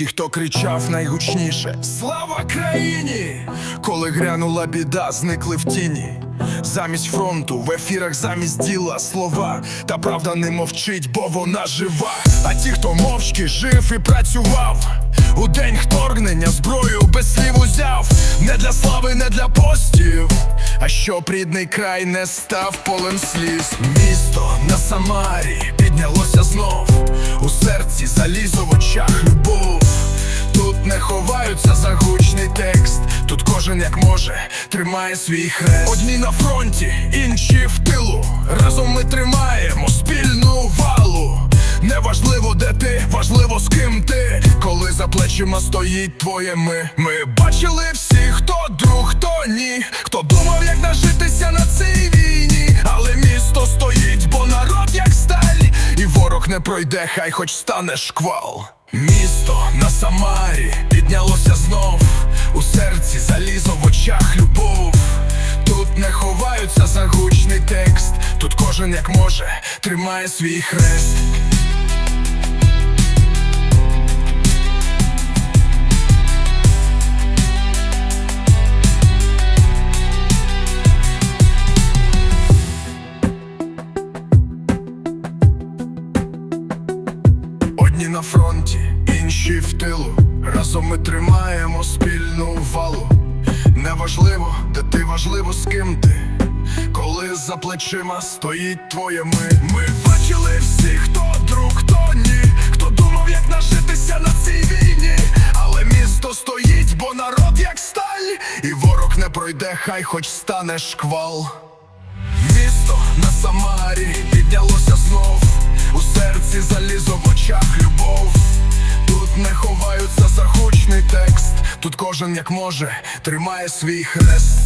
Ті, хто кричав найгучніше Слава країні! Коли грянула біда, зникли в тіні. Замість фронту, в ефірах замість діла слова. Та правда не мовчить, бо вона жива. А ті, хто мовчки жив і працював, у день вторгнення зброю без слів узяв. Не для слави, не для постів. А щоб рідний край не став полем сліз. Місто на Самарі піднялося знов. У серці залізо в очах любов. Кожен як може тримає свій хрест. Одні на фронті, інші в тилу. Разом ми тримаємо спільну валу. Неважливо, де ти, важливо з ким ти. Коли за плечима стоїть твоє ми. Ми бачили всіх, хто друг, хто ні. Хто думав, як нажитися на цій війні. Але місто стоїть, бо народ як сталь. І ворог не пройде, хай хоч стане шквал. Місто на Самарі піднялося знов. Тут не ховаються за гучний текст. Тут кожен як може тримає свій хрест. Одні на фронті, інші в тилу. Разом ми тримаємо спільну валу. Неважливо, де ти важливо з ким ти. Коли за плечима стоїть твоє ми. Ми бачили всіх, хто друг, хто ні. Хто думав, як нажитися на цій війні. Але місто стоїть, бо народ як сталь. І ворог не пройде, хай хоч стане шквал. Місто на Самарі піднялося знов. У серці залізо Тут кожен як може тримає свій хрест.